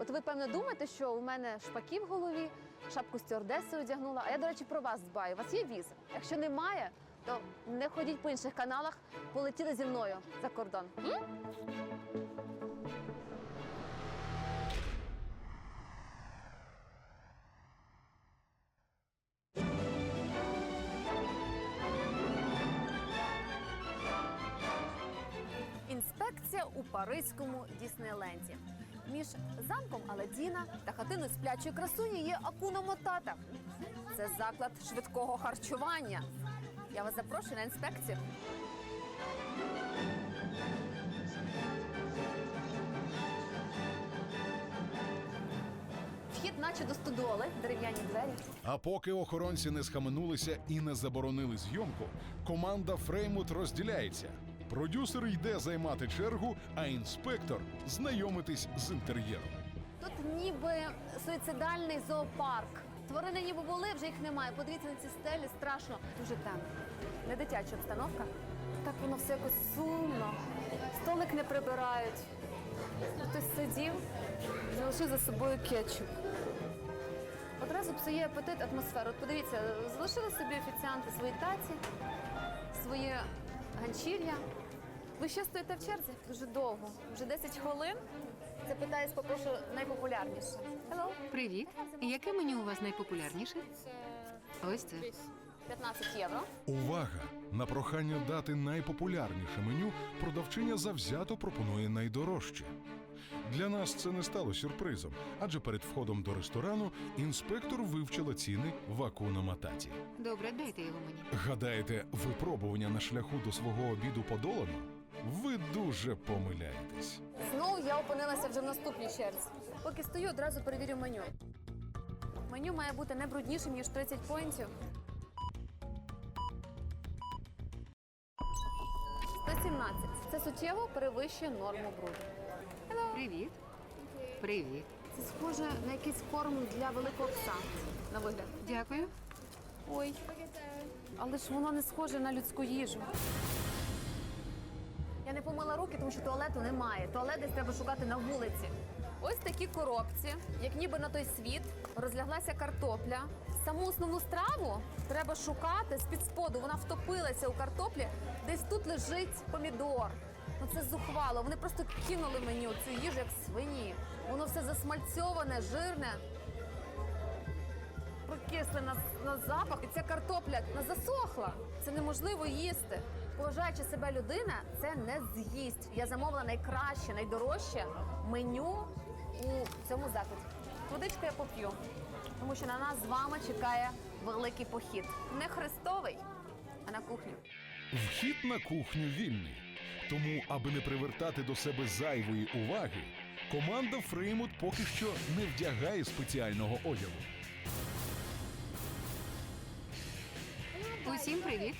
От ви певно думаєте, що у мене шпаки в голові, шапку стюардеси одягнула. А я, до речі, про вас дбаю. У вас є віза? Якщо немає, то не ходіть по інших каналах, полетіли зі мною за кордон. М? Інспекція у паризькому Діснейленді. Між замком Аладдіна та хатиною сплячої красуні є Акуна Мотата. Це заклад швидкого харчування. Я вас запрошую на інспекцію. Вхід, наче до стодоли, дерев'яні двері. А поки охоронці не схаменулися і не заборонили зйомку, команда Фреймут розділяється. Продюсер йде займати чергу, а інспектор знайомитись з інтер'єром. Тут ніби суїцидальний зоопарк. Тварини ніби були, вже їх немає. Подивіться на ці стелі, страшно. Дуже темно. Не дитяча обстановка. Так воно все якось сумно. Столик не прибирають. Хтось сидів, залишив за собою кетчуп. Одразу псує апетит атмосферу. От подивіться, залишили собі офіціанти свої таці, свої ганчір'я. Ви ще стоїте в черзі? Дуже довго. Вже 10 хвилин. Запитаюсь, попрошу найпопулярніше. Hello. Привіт. Яке меню у вас найпопулярніше? Ось це. 15 євро. Увага! На прохання дати найпопулярніше меню продавчиня завзято пропонує найдорожче. Для нас це не стало сюрпризом, адже перед входом до ресторану інспектор вивчила ціни в Акуна Мататі. Добре, дайте його мені. Гадаєте, випробування на шляху до свого обіду подолано? Ви дуже помиляєтесь. Знову я опинилася вже в наступній черзі. Поки стою, одразу перевірю меню. Меню має бути не бруднішим, ніж 30 поінтів. 117. Це суттєво перевищує норму бруду. Привіт. Привіт. Це схоже на якийсь корм для великого пса. На вигляд. Дякую. Ой. Але ж воно не схоже на людську їжу. Я не помила руки, тому що туалету немає. Туалет десь треба шукати на вулиці. Ось такі коробці, як ніби на той світ, розляглася картопля. Саму основну страву треба шукати з-під споду. Вона втопилася у картоплі. Десь тут лежить помідор. Ну це зухвало. Вони просто кинули мені цю їжу як свині. Воно все засмальцьоване, жирне прокисли на, на запах, і ця картопля засохла. Це неможливо їсти. Поважаючи себе людина, це не з'їсть. Я замовила найкраще, найдорожче меню у цьому закладі. Водичку я поп'ю, тому що на нас з вами чекає великий похід. Не хрестовий, а на кухню. Вхід на кухню вільний. Тому, аби не привертати до себе зайвої уваги, команда Фреймут поки що не вдягає спеціального одягу. Усім привіт.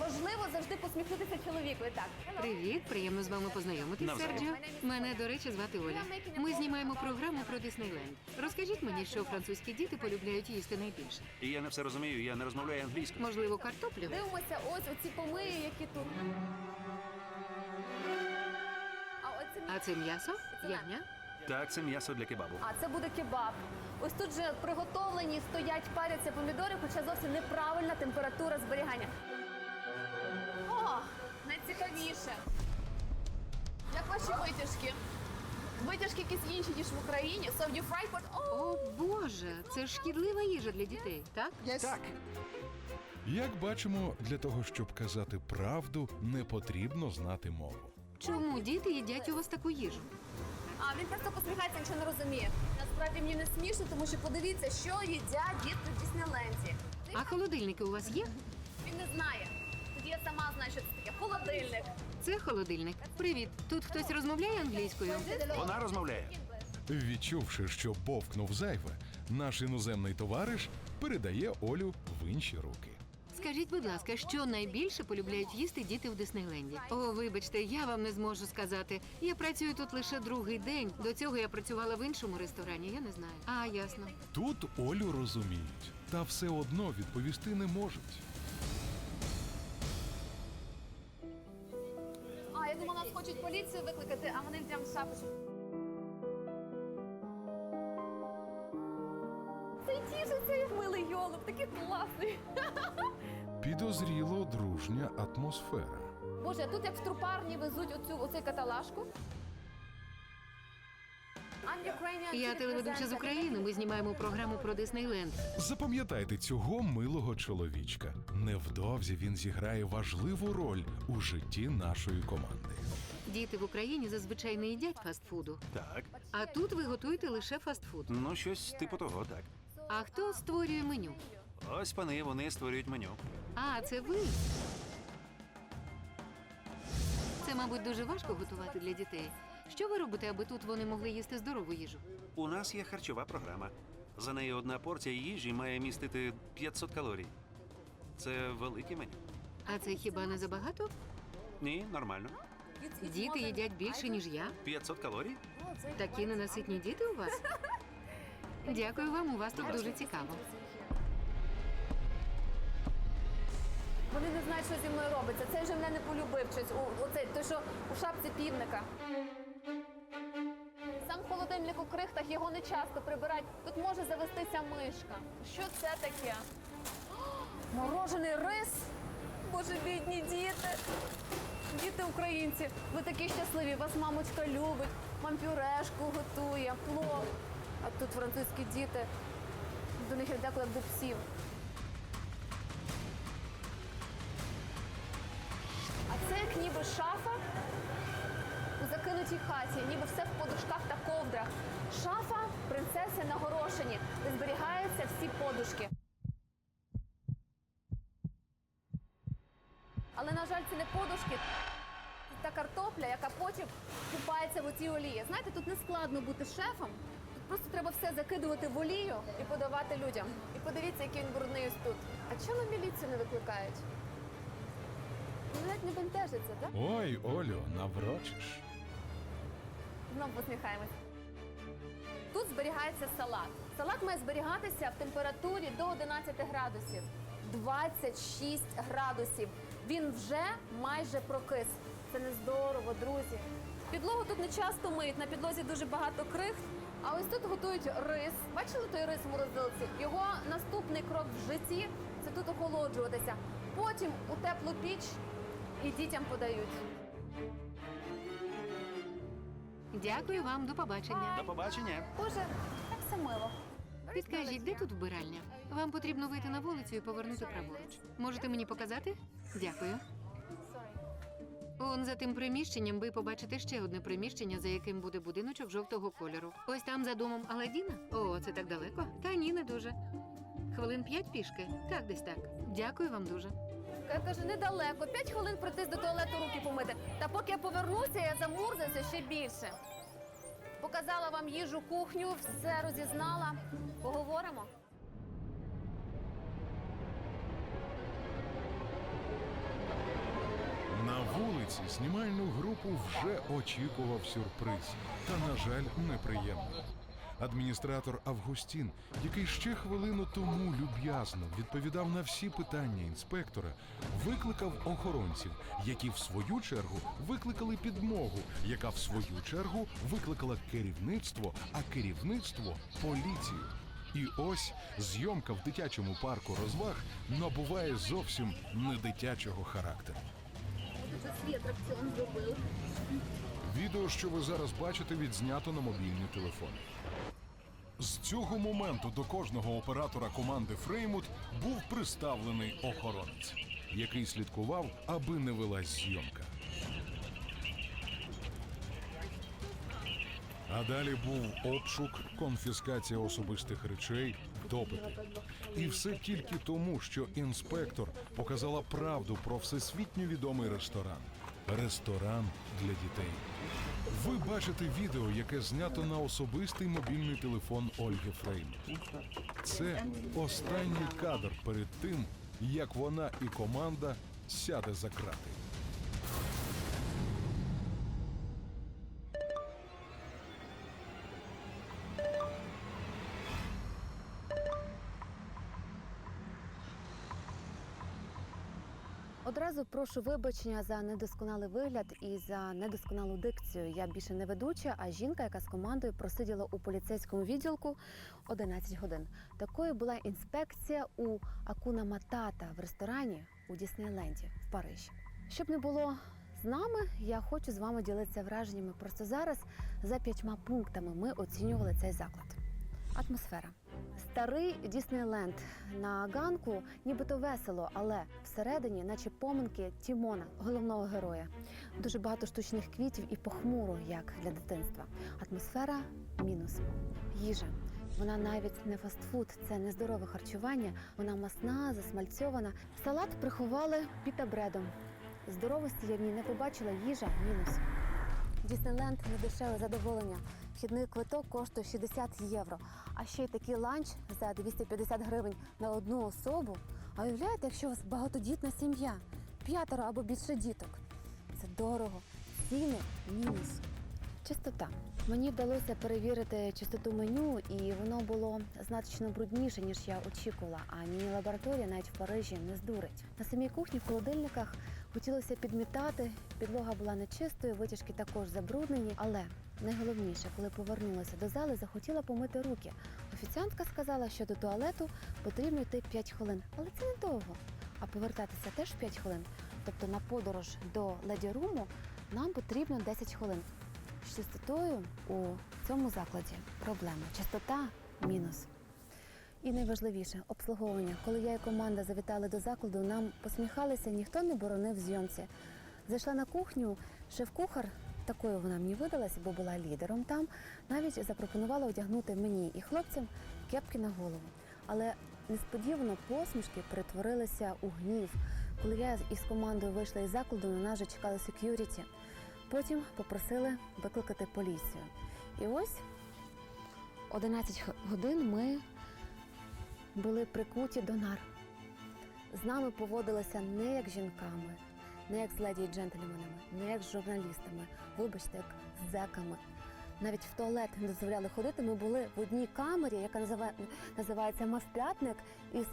Важливо завжди посміхнутися чоловікові. Так. Привіт, приємно з вами познайомитись, Серджіо. Мене, до речі, звати Оля. Ми знімаємо програму про Диснейленд. Розкажіть мені, що французькі діти полюбляють їсти найбільше. І я не все розумію, я не розмовляю англійською. Можливо, картоплю? Дивимося ось оці помиї, які тут. А оце А це м'ясо? Ягня? Так, це м'ясо для кебабу. А це буде кебаб. Ось тут же приготовлені стоять, паряться помідори, хоча зовсім неправильна температура зберігання. О, найцікавіше. Як ваші витяжки? Витяжки якісь інші, ніж в Україні. So you fry. О, О, Боже, це ж шкідлива їжа для дітей, так? Так, Як бачимо, для того, щоб казати правду, не потрібно знати мову. Чому діти їдять у вас таку їжу? А він просто посміхається, якщо не розуміє. Насправді мені не смішно, тому що подивіться, що їдять дітки в Діснейленді. А холодильники у вас є? Він не знає. Тоді я сама знаю, що це таке. Холодильник. Це холодильник. Привіт. Тут хтось розмовляє англійською? вона розмовляє. Відчувши, що бовкнув зайве, наш іноземний товариш передає Олю в інші руки. Скажіть, будь ласка, що найбільше полюбляють їсти діти в Диснейленді? О, вибачте, я вам не зможу сказати. Я працюю тут лише другий день. До цього я працювала в іншому ресторані. Я не знаю. А, ясно. Тут Олю розуміють, та все одно відповісти не можуть. А, я думала, нас хочуть поліцію викликати, а вони прям шапочку. Милий такий класний. Підозріло дружня атмосфера. Боже, а тут як в трупарні везуть оцю оцей каталажку. Я телеведуча з. України. Ми знімаємо програму про Диснейленд. Запам'ятайте цього милого чоловічка. Невдовзі він зіграє важливу роль у житті нашої команди. Діти в Україні зазвичай не їдять фастфуду. Так. А тут ви готуєте лише фастфуд. Ну, щось типу того, так. А хто створює меню? Ось пани, вони створюють меню. А, це ви. Це, мабуть, дуже важко готувати для дітей. Що ви робите, аби тут вони могли їсти здорову їжу? У нас є харчова програма. За нею одна порція їжі має містити 500 калорій. Це велике меню. А це хіба не забагато? Ні, нормально. Діти їдять більше, ніж я. 500 калорій? Такі ненаситні діти у вас. Дякую вам, у вас тут дуже цікаво. Вони не знають, що зі мною робиться. Цей вже мене не полюбив щось. У, оцей, той, що у шапці півника. Сам холодильник у крихтах його не часто прибирають. Тут може завестися мишка. Що це таке? Морожений рис. Боже, бідні діти. Діти українці, ви такі щасливі. Вас мамочка любить, вам пюрешку готує, плов. А тут французькі діти. До них як як до псів. А це як ніби шафа у закинутій хаті, ніби все в подушках та ковдрах. Шафа принцеси на горошині, де зберігаються всі подушки. Але, на жаль, це не подушки. Та картопля, яка потім купається в оцій олії. Знаєте, тут не складно бути шефом. Просто треба все закидувати в олію і подавати людям. І подивіться, який він брудний ось тут. А чому міліцію не викликають? Навіть не бентежиться, так? Ой, Олю, наврочиш. Знову посміхаємось. Тут зберігається салат. Салат має зберігатися в температурі до 11 градусів. 26 градусів. Він вже майже прокис. Це не здорово, друзі. Підлогу тут не часто миють, на підлозі дуже багато крихт. А ось тут готують рис. Бачили той рис в морозилці? Його наступний крок в житті це тут охолоджуватися. Потім у теплу піч і дітям подають. Дякую вам, до побачення. До побачення. Боже, так все мило. Підкажіть, де тут вбиральня? Вам потрібно вийти на вулицю і повернути праворуч. Можете мені показати? Дякую. Он за тим приміщенням ви побачите ще одне приміщення, за яким буде будиночок жовтого кольору. Ось там за домом Аладдіна. О, це так далеко? Та ні, не дуже. Хвилин п'ять пішки. Так, десь так. Дякую вам дуже. Я кажу, недалеко, п'ять хвилин пройтись до туалету руки помити. Та поки я повернуся, я замурзаюся ще більше. Показала вам їжу, кухню, все розізнала. Поговоримо. На вулиці знімальну групу вже очікував сюрприз, та, на жаль, неприємний. Адміністратор Августін, який ще хвилину тому люб'язно відповідав на всі питання інспектора, викликав охоронців, які в свою чергу викликали підмогу, яка в свою чергу викликала керівництво, а керівництво поліцію. І ось зйомка в дитячому парку розваг набуває зовсім не дитячого характеру. Атракціон зробив. Відео, що ви зараз бачите, відзнято на мобільні телефони. З цього моменту до кожного оператора команди Фреймут був приставлений охоронець, який слідкував, аби не велась зйомка. А далі був обшук, конфіскація особистих речей, допити. І все тільки тому, що інспектор показала правду про всесвітньо відомий ресторан. Ресторан для дітей. Ви бачите відео, яке знято на особистий мобільний телефон Ольги Фрейм. Це останній кадр перед тим, як вона і команда сяде за крати. Одразу прошу вибачення за недосконалий вигляд і за недосконалу дикцію. Я більше не ведуча, а жінка, яка з командою просиділа у поліцейському відділку 11 годин. Такою була інспекція у Акуна Матата в ресторані у Діснейленді в Парижі. Щоб не було з нами, я хочу з вами ділитися враженнями. Просто зараз за п'ятьма пунктами ми оцінювали цей заклад. Атмосфера. Старий Діснейленд на ганку нібито весело, але всередині, наче поминки Тімона, головного героя. Дуже багато штучних квітів і похмуро, як для дитинства. Атмосфера мінус. Їжа. Вона навіть не фастфуд, це нездорове харчування. Вона масна, засмальцьована. Салат приховали пітабредом. Здоровості я в ній не побачила. Їжа мінус. Діснейленд недешеве задоволення. Вхідний квиток коштує 60 євро. А ще й такий ланч за 250 гривень на одну особу. А уявляєте, якщо у вас багатодітна сім'я, п'ятеро або більше діток. Це дорого. Ціни мінус. Чистота. Мені вдалося перевірити чистоту меню, і воно було значно брудніше, ніж я очікувала. А міні-лабораторія навіть в Парижі не здурить. На самій кухні в холодильниках хотілося підмітати. Підлога була нечистою, витяжки також забруднені. Але найголовніше, коли повернулася до зали, захотіла помити руки. Офіціантка сказала, що до туалету потрібно йти 5 хвилин, але це недовго. А повертатися теж 5 хвилин. Тобто на подорож до леді руму нам потрібно 10 хвилин. З чистотою у цьому закладі проблема. Чистота мінус. І найважливіше обслуговування. Коли я і команда завітали до закладу, нам посміхалися, ніхто не боронив зйомці. Зайшла на кухню, шеф-кухар, такою вона мені видалася, бо була лідером там, навіть запропонувала одягнути мені і хлопцям кепки на голову. Але несподівано посмішки перетворилися у гнів. Коли я із командою вийшла із закладу, на нас вже чекали сек'юріті. Потім попросили викликати поліцію. І ось 11 годин ми були прикуті до нар. З нами поводилися не як жінками, не як з леді джентльменами, не як з журналістами, вибачте, як зеками. Навіть в туалет не дозволяли ходити. Ми були в одній камері, яка називає, називається Мавп'ятник, із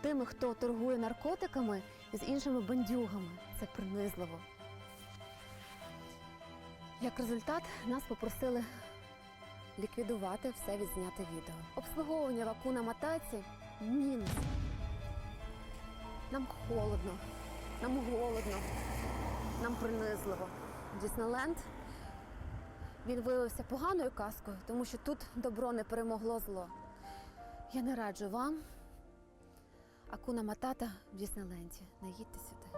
тими, хто торгує наркотиками, і з іншими бандюгами. Це принизливо. Як результат, нас попросили ліквідувати все відзняте відео. Обслуговування вакуна матаці мінус. Нам холодно, нам голодно, нам принизливо. Діснейленд він виявився поганою казкою, тому що тут добро не перемогло зло. Я не раджу вам Акуна Матата в Діснейленді. Не їдьте сюди.